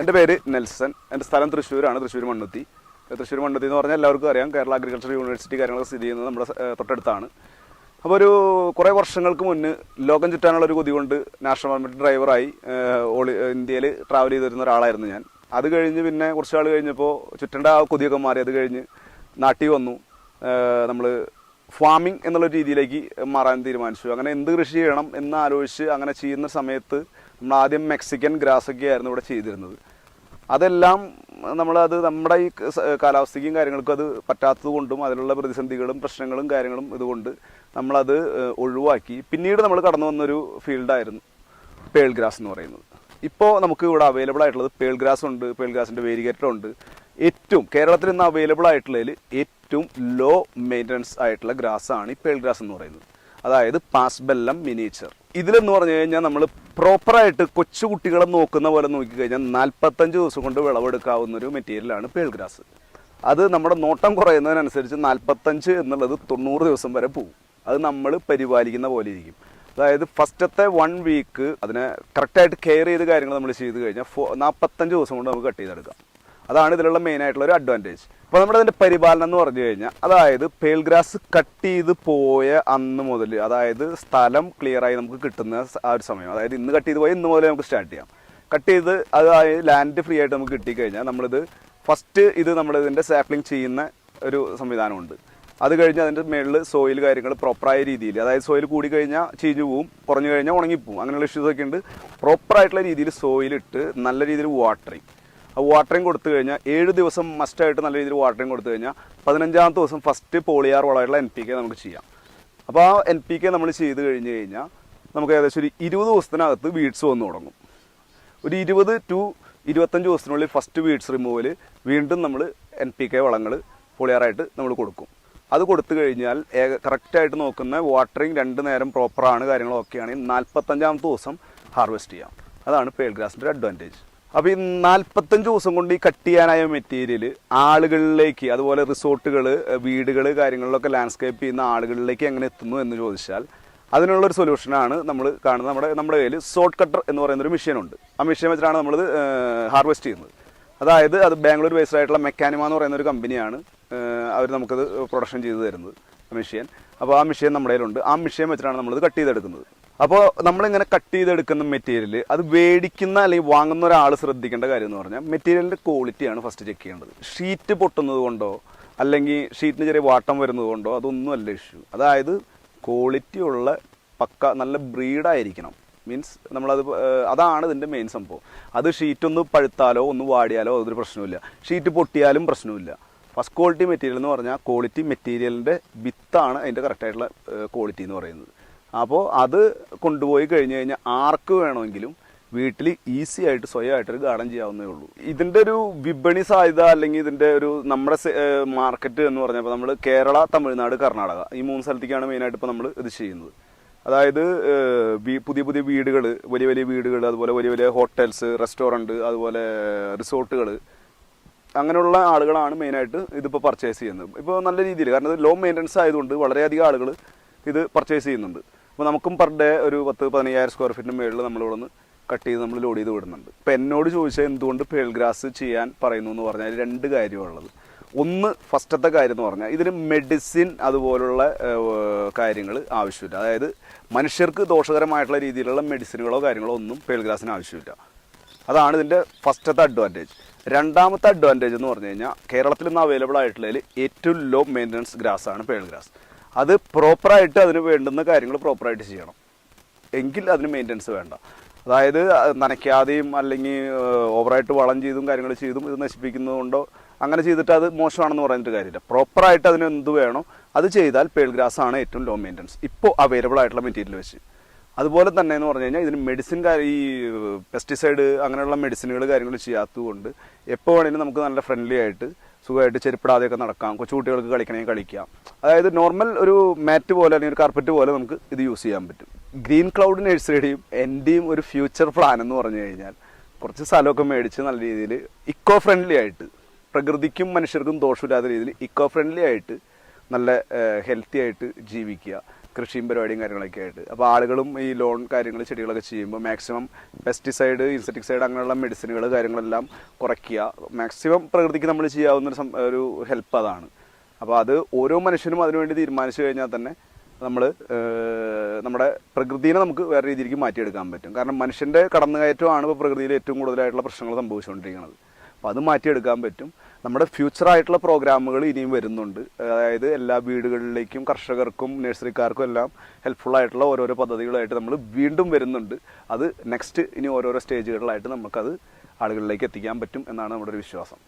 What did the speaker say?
എന്റെ പേര് നെൽസൺ. എന്റെ സ്ഥലം തൃശ്ശൂരാണ് തൃശ്ശൂർ മണ്ണുത്തി. തൃശ്ശൂർ മണ്ണുത്തി എന്ന് പറഞ്ഞാൽ എല്ലാവർക്കും അറിയാം കേരള അഗ്രികൾച്ചർ യൂണിവേഴ്സിറ്റി കാര്യങ്ങളൊക്കെ സ്ഥിതി ചെയ്യുന്നത് നമ്മുടെ തൊട്ടടുത്താണ്. അപ്പോൾ ഒരു കുറേ വർഷങ്ങൾക്ക് മുന്ന് ലോകം ചുറ്റാനുള്ള ഒരു കൊതി കൊണ്ട് നാഷണൽ ഗവൺമെന്റ് ഡ്രൈവറായി ഓളി ഇന്ത്യയിൽ ട്രാവൽ ചെയ്തിരുന്ന ഒരാളായിരുന്നു ഞാൻ. അത് കഴിഞ്ഞ് പിന്നെ കുറച്ച് നാൾ കഴിഞ്ഞപ്പോൾ ചുറ്റേണ്ട ആ കൊതിയൊക്കെ മാറി. അത് കഴിഞ്ഞ് നാട്ടിൽ വന്നു. നമ്മൾ ഫാമിംഗ് എന്നുള്ള രീതിയിലേക്ക് മാറാൻ തീരുമാനിച്ചു. അങ്ങനെ എന്ത് കൃഷി ചെയ്യണം എന്ന് ആലോചിച്ച് അങ്ങനെ ചെയ്യുന്ന സമയത്ത് നമ്മൾ ആദ്യം മെക്സിക്കൻ ഗ്രാസ് ഒക്കെ ആയിരുന്നു ഇവിടെ ചെയ്തിരുന്നത്. അതെല്ലാം നമ്മളത് നമ്മുടെ ഈ കാലാവസ്ഥയ്ക്കും കാര്യങ്ങൾക്കും അത് പറ്റാത്തത് കൊണ്ടും അതിലുള്ള പ്രതിസന്ധികളും പ്രശ്നങ്ങളും കാര്യങ്ങളും ഇതുകൊണ്ട് നമ്മളത് ഒഴിവാക്കി. പിന്നീട് നമ്മൾ കടന്നു വന്നൊരു ഫീൽഡായിരുന്നു പേൾ ഗ്രാസ് എന്ന് പറയുന്നത്. ഇപ്പോൾ നമുക്ക് ഇവിടെ അവൈലബിൾ ആയിട്ടുള്ളത് പേൾ ഗ്രാസ് ഉണ്ട് പേൾ ഗ്രാസിന്റെ വേരിഗേറ്റർ ഉണ്ട് ഏറ്റവും കേരളത്തിൽ ഇന്ന് അവൈലബിൾ ആയിട്ടുള്ളതിൽ ഏറ്റവും ലോ മെയിന്റനൻസ് ആയിട്ടുള്ള ഗ്രാസ് ആണ് ഈ പേൾ ഗ്രാസ് എന്ന് പറയുന്നത്. അതായത് പാസ്ബെല്ലം മിനിയേച്ചർ ഇതിലെന്ന് പറഞ്ഞു കഴിഞ്ഞാൽ നമ്മൾ പ്രോപ്പറായിട്ട് കൊച്ചു കുട്ടികളെ നോക്കുന്ന പോലെ നോക്കിക്കഴിഞ്ഞാൽ നാൽപ്പത്തഞ്ച് ദിവസം കൊണ്ട് വിളവെടുക്കാവുന്ന ഒരു മെറ്റീരിയലാണ് പേൾ ഗ്രാസ് അത് നമ്മുടെ നോട്ടം കുറയുന്നതിനനുസരിച്ച് നാൽപ്പത്തഞ്ച് എന്നുള്ളത് തൊണ്ണൂറ് ദിവസം വരെ പോകും അത് നമ്മൾ പരിപാലിക്കുന്ന പോലെ ഇരിക്കും. അതായത് ഫസ്റ്റത്തെ വൺ വീക്ക് അതിനെ കറക്റ്റായിട്ട് കെയർ ചെയ്ത് കാര്യങ്ങൾ നമ്മൾ ചെയ്ത് കഴിഞ്ഞാൽ ഫോ നാൽപ്പത്തഞ്ച് ദിവസം കൊണ്ട് നമുക്ക് കട്ട് ചെയ്തെടുക്കാം. അതാണ് ഇതിലുള്ള മെയിൻ ആയിട്ടുള്ള ഒരു അഡ്വാന്റേജ് അപ്പോൾ നമ്മുടെ അതിന്റെ പരിപാലനം എന്ന് പറഞ്ഞു കഴിഞ്ഞാൽ അതായത് പേൾ ഗ്രാസ് കട്ട് ചെയ്ത് പോയ അന്ന് മുതൽ അതായത് സ്ഥലം ക്ലിയർ ആയി നമുക്ക് കിട്ടുന്ന ആ ഒരു സമയം. അതായത് ഇന്ന് കട്ട് ചെയ്ത് പോയി ഇന്ന് മുതൽ നമുക്ക് സ്റ്റാർട്ട് ചെയ്യാം. കട്ട് ചെയ്ത് അതായത് ലാൻഡ് ഫ്രീ ആയിട്ട് നമുക്ക് കിട്ടിക്കഴിഞ്ഞാൽ നമ്മളിത് ഫസ്റ്റ് ഇത് നമ്മളിതിന്റെ സാപ്ലിംഗ് ചെയ്യുന്ന ഒരു സംവിധാനമുണ്ട്. അത് കഴിഞ്ഞ് അതിന്റെ മേളിൽ സോയിൽ കാര്യങ്ങൾ പ്രോപ്പറായ രീതിയിൽ അതായത് സോയിൽ കൂടി കഴിഞ്ഞാൽ ചീഞ്ഞു പോവും കുറഞ്ഞു കഴിഞ്ഞാൽ ഉണങ്ങിപ്പോവും. അങ്ങനെയുള്ള ഇഷ്യൂസൊക്കെ ഉണ്ട്. പ്രോപ്പറായിട്ടുള്ള രീതിയിൽ സോയിലിട്ട് നല്ല രീതിയിൽ വാട്ടറിങ് വാട്ടറിങ് കൊടുത്തു കഴിഞ്ഞാൽ ഏഴ് ദിവസം മസ്റ്റായിട്ട് നല്ല രീതിയിൽ വാട്ടറിങ് കൊടുത്തു കഴിഞ്ഞാൽ പതിനഞ്ചാമത്തെ ദിവസം ഫസ്റ്റ് പോളിയാർ വളമായിട്ടുള്ള എൻ പി കെ നമുക്ക് ചെയ്യാം. അപ്പോൾ ആ എൻ പി കെ നമ്മൾ ചെയ്ത് കഴിഞ്ഞ് കഴിഞ്ഞാൽ നമുക്ക് ഏകദേശം ഒരു ഇരുപത് ദിവസത്തിനകത്ത് വീഡ്സ് വന്ന് തുടങ്ങും. ഒരു ഇരുപത് ടു ഇരുപത്തഞ്ച് ദിവസത്തിനുള്ളിൽ ഫസ്റ്റ് വീഡ്സ് റിമൂവൽ വീണ്ടും നമ്മൾ എൻ പി കെ വളങ്ങൾ പൊളിയാറായിട്ട് നമ്മൾ കൊടുക്കും. അത് കൊടുത്തു കഴിഞ്ഞാൽ കറക്റ്റായിട്ട് നോക്കുന്ന വാട്ടറിങ് രണ്ട് നേരം പ്രോപ്പറാണ് കാര്യങ്ങളൊക്കെയാണെങ്കിൽ നാൽപ്പത്തഞ്ചാമത്തെ ദിവസം ഹാർവെസ്റ്റ് ചെയ്യാം. അതാണ് പേൾ ഗ്രാസിന്റെ അഡ്വാന്റേജ് അപ്പോൾ ഈ നാൽപ്പത്തഞ്ച് ദിവസം കൊണ്ട് ഈ കട്ട് ചെയ്യാനായ മെറ്റീരിയൽ ആളുകളിലേക്ക് അതുപോലെ റിസോർട്ടുകൾ വീടുകൾ കാര്യങ്ങളിലൊക്കെ ലാൻഡ്സ്കേപ്പ് ചെയ്യുന്ന ആളുകളിലേക്ക് എങ്ങനെ എത്തുന്നു എന്ന് ചോദിച്ചാൽ അതിനുള്ള ഒരു സൊല്യൂഷനാണ് നമ്മൾ കാണുന്നത്. നമ്മുടെ നമ്മുടെ കയ്യിൽ സോട്ട് കട്ടർ എന്ന് പറയുന്ന ഒരു മെഷീൻ ഉണ്ട്. ആ മെഷീൻ വെച്ചിട്ടാണ് നമ്മൾ ഹാർവെസ്റ്റ് ചെയ്യുന്നത്. അതായത് അത് ബാംഗ്ലൂർ ബേസ്ഡ് ആയിട്ടുള്ള മെക്കാനിമ എന്ന് പറയുന്ന ഒരു കമ്പനിയാണ് അവർ നമുക്കത് പ്രൊഡക്ഷൻ ചെയ്തു തരുന്നത് മെഷീൻ അപ്പോൾ ആ മെഷീൻ നമ്മുടെ കയ്യിലുണ്ട്. ആ മെഷീൻ വെച്ചിട്ടാണ് നമ്മളിത് കട്ട് ചെയ്തെടുക്കുന്നത്. അപ്പോൾ നമ്മളിങ്ങനെ കട്ട് ചെയ്തെടുക്കുന്ന മെറ്റീരിയൽ അത് മേടിക്കുന്ന അല്ലെങ്കിൽ വാങ്ങുന്ന ഒരാൾ ശ്രദ്ധിക്കേണ്ട കാര്യം എന്ന് പറഞ്ഞാൽ മെറ്റീരിയലിന്റെ ക്വാളിറ്റിയാണ് ഫസ്റ്റ് ചെക്ക് ചെയ്യേണ്ടത്. ഷീറ്റ് പൊട്ടുന്നത് കൊണ്ടോ അല്ലെങ്കിൽ ഷീറ്റിന് ചെറിയ വാട്ടം വരുന്നത് കൊണ്ടോ അതൊന്നുമല്ല ഇഷ്യൂ അതായത് ക്വാളിറ്റി ഉള്ള പക്ക നല്ല ബ്രീഡായിരിക്കണം മീൻസ് നമ്മളത് അതാണ് ഇതിന്റെ മെയിൻ സംഭവം. അത് ഷീറ്റ് ഒന്ന് പഴുത്താലോ ഒന്ന് വാടിയാലോ അതൊരു പ്രശ്നമില്ല ഷീറ്റ് പൊട്ടിയാലും പ്രശ്നമില്ല ഫസ്റ്റ് ക്വാളിറ്റി മെറ്റീരിയൽ എന്ന് പറഞ്ഞാൽ ക്വാളിറ്റി മെറ്റീരിയലിന്റെ വിത്താണ് അതിന്റെ കറക്റ്റായിട്ടുള്ള ക്വാളിറ്റി എന്ന് പറയുന്നത്. അപ്പോൾ അത് കൊണ്ടുപോയി കഴിഞ്ഞ് കഴിഞ്ഞാൽ ആർക്ക് വേണമെങ്കിലും വീട്ടിൽ ഈസി ആയിട്ട് സ്വയമായിട്ടൊരു ഗാർഡൻ ചെയ്യാവുന്നേ ഉള്ളൂ. ഇതിന്റെ ഒരു വിപണി സാധ്യത അല്ലെങ്കിൽ ഇതിന്റെ ഒരു നമ്മുടെ മാർക്കറ്റ് എന്ന് പറഞ്ഞപ്പോൾ നമ്മൾ കേരള തമിഴ്നാട് കർണാടക ഈ മൂന്ന് സ്ഥലത്തേക്കാണ് മെയിനായിട്ട് ഇപ്പോൾ നമ്മൾ ഇത് ചെയ്യുന്നത്. അതായത് പുതിയ പുതിയ വീടുകൾ വലിയ വലിയ വീടുകൾ അതുപോലെ വലിയ വലിയ ഹോട്ടൽസ് റെസ്റ്റോറന്റ് അതുപോലെ റിസോർട്ടുകൾ അങ്ങനെയുള്ള ആളുകളാണ് മെയിനായിട്ട് ഇതിപ്പോൾ പർച്ചേസ് ചെയ്യുന്നത്. ഇപ്പോൾ നല്ല രീതിയിൽ കാരണം ഇത് ലോ മെയിന്റനൻസ് ആയതുകൊണ്ട് വളരെയധികം ആളുകൾ ഇത് പർച്ചേസ് ചെയ്യുന്നുണ്ട്. അപ്പോൾ നമുക്കും പെർ ഡേ ഒരു പത്ത് പതിനയ്യായിരം സ്ക്വയർ ഫീറ്റിന് മേളിൽ നമ്മളിവിടെ നിന്ന് കട്ട് ചെയ്ത് നമ്മൾ ലോഡ് ചെയ്ത് വിടുന്നുണ്ട്. ഇപ്പം എന്നോട് ചോദിച്ചാൽ എന്തുകൊണ്ട് പേൾ ഗ്രാസ് ചെയ്യാൻ പറയുന്നു എന്ന് പറഞ്ഞാൽ രണ്ട് കാര്യമുള്ളത് ഒന്ന് ഫസ്റ്റത്തെ കാര്യം എന്ന് പറഞ്ഞാൽ ഇതിന് മെഡിസിൻ അതുപോലുള്ള കാര്യങ്ങൾ ആവശ്യമില്ല. അതായത് മനുഷ്യർക്ക് ദോഷകരമായിട്ടുള്ള രീതിയിലുള്ള മെഡിസിനുകളോ കാര്യങ്ങളോ ഒന്നും പേൾഗ്രാസിന് ആവശ്യമില്ല. അതാണ് ഇതിന്റെ ഫസ്റ്റത്തെ അഡ്വാന്റേജ് രണ്ടാമത്തെ അഡ്വാന്റേജ് എന്ന് പറഞ്ഞു കഴിഞ്ഞാൽ കേരളത്തിൽ നിന്ന് അവൈലബിൾ ആയിട്ടുള്ളതിൽ ഏറ്റവും ലോ മെയിന്റനൻസ് ഗ്രാസ് ആണ് പേൾ ഗ്രാസ് അത് പ്രോപ്പറായിട്ട് അതിന് വേണ്ടുന്ന കാര്യങ്ങൾ പ്രോപ്പറായിട്ട് ചെയ്യണം. എങ്കിൽ അതിന് മെയിന്റനൻസ് വേണ്ട. അതായത് അത് നനയ്ക്കാതെയും അല്ലെങ്കിൽ ഓവറായിട്ട് വളം ചെയ്തും കാര്യങ്ങൾ ചെയ്തും ഇത് നശിപ്പിക്കുന്നതുകൊണ്ടോ അങ്ങനെ ചെയ്തിട്ട് അത് മോശമാണെന്ന് പറഞ്ഞിട്ട് കാര്യമില്ല. പ്രോപ്പറായിട്ട് അതിന് എന്ത് വേണോ അത് ചെയ്താൽ പേൾഗ്രാസ് ആണ് ഏറ്റവും ലോ മെയിന്റനൻസ് ഇപ്പോൾ അവൈലബിൾ ആയിട്ടുള്ള മെറ്റീരിയൽ വെച്ച്. അതുപോലെ തന്നെ എന്ന് പറഞ്ഞു കഴിഞ്ഞാൽ ഇതിന് മെഡിസിൻ ഈ പെസ്റ്റിസൈഡ് അങ്ങനെയുള്ള മെഡിസിനുകൾ കാര്യങ്ങൾ ചെയ്യാത്തതുകൊണ്ട് എപ്പോൾ വേണമെങ്കിലും നമുക്ക് നല്ല ഫ്രണ്ട്ലി ആയിട്ട് സുഖമായിട്ട് ചെരുപ്പിടാതെയൊക്കെ നടക്കാം. കൊച്ചുകുട്ടികൾക്ക് കളിക്കണമെങ്കിൽ കളിക്കാം. അതായത് നോർമൽ ഒരു മാറ്റ് പോലെ അല്ലെങ്കിൽ ഒരു കാർപ്പറ്റ് പോലെ നമുക്ക് ഇത് യൂസ് ചെയ്യാൻ പറ്റും. ഗ്രീൻ ക്ലൗഡ് നഴ്സറിയുടെയും എന്റെയും ഒരു ഫ്യൂച്ചർ പ്ലാൻ എന്ന് പറഞ്ഞു കഴിഞ്ഞാൽ കുറച്ച് സ്ഥലമൊക്കെ മേടിച്ച് നല്ല രീതിയിൽ ഇക്കോ ഫ്രണ്ട്ലി ആയിട്ട് പ്രകൃതിക്കും മനുഷ്യർക്കും ദോഷമില്ലാത്ത രീതിയിൽ ഇക്കോ ഫ്രണ്ട്ലി ആയിട്ട് നല്ല ഹെൽത്തി ആയിട്ട് ജീവിക്കുക. കൃഷിയും പരിപാടിയും കാര്യങ്ങളൊക്കെ ആയിട്ട്. അപ്പോൾ ആളുകളും ഈ ലോൺ കാര്യങ്ങൾ ചെടികളൊക്കെ ചെയ്യുമ്പോൾ മാക്സിമം പെസ്റ്റിസൈഡ് ഇൻസെക്ടിസൈഡ് അങ്ങനെയുള്ള മെഡിസിനുകൾ കാര്യങ്ങളെല്ലാം കുറയ്ക്കുക. മാക്സിമം പ്രകൃതിക്ക് നമ്മൾ ചെയ്യാവുന്ന ഒരു ഒരു ഹെൽപ്പ് അതാണ്. അപ്പോൾ അത് ഓരോ മനുഷ്യനും അതിനുവേണ്ടി തീരുമാനിച്ചു കഴിഞ്ഞാൽ തന്നെ നമ്മൾ നമ്മുടെ പ്രകൃതിയെ നമുക്ക് വേറെ രീതിയിലേക്ക് മാറ്റിയെടുക്കാൻ പറ്റും. കാരണം മനുഷ്യന്റെ കടന്നുകയറ്റമാണ് ഇപ്പോൾ പ്രകൃതിയിൽ ഏറ്റവും കൂടുതലായിട്ടുള്ള പ്രശ്നങ്ങൾ സംഭവിച്ചുകൊണ്ടിരിക്കുന്നത്. അപ്പോൾ അത് മാറ്റിയെടുക്കാൻ പറ്റും. നമ്മുടെ ഫ്യൂച്ചറായിട്ടുള്ള പ്രോഗ്രാമുകൾ ഇനിയും വരുന്നുണ്ട്. അതായത് എല്ലാ വീടുകളിലേക്കും കർഷകർക്കും നഴ്സറിക്കാർക്കും എല്ലാം ഹെൽപ്ഫുള്ളായിട്ടുള്ള ഓരോരോ പദ്ധതികളായിട്ട് നമ്മൾ വീണ്ടും വരുന്നുണ്ട്. അത് നെക്സ്റ്റ് ഇനി ഓരോരോ സ്റ്റേജുകളിലായിട്ട് നമുക്കത് ആളുകളിലേക്ക് എത്തിക്കാൻ പറ്റും എന്നാണ് നമ്മുടെ ഒരു വിശ്വാസം.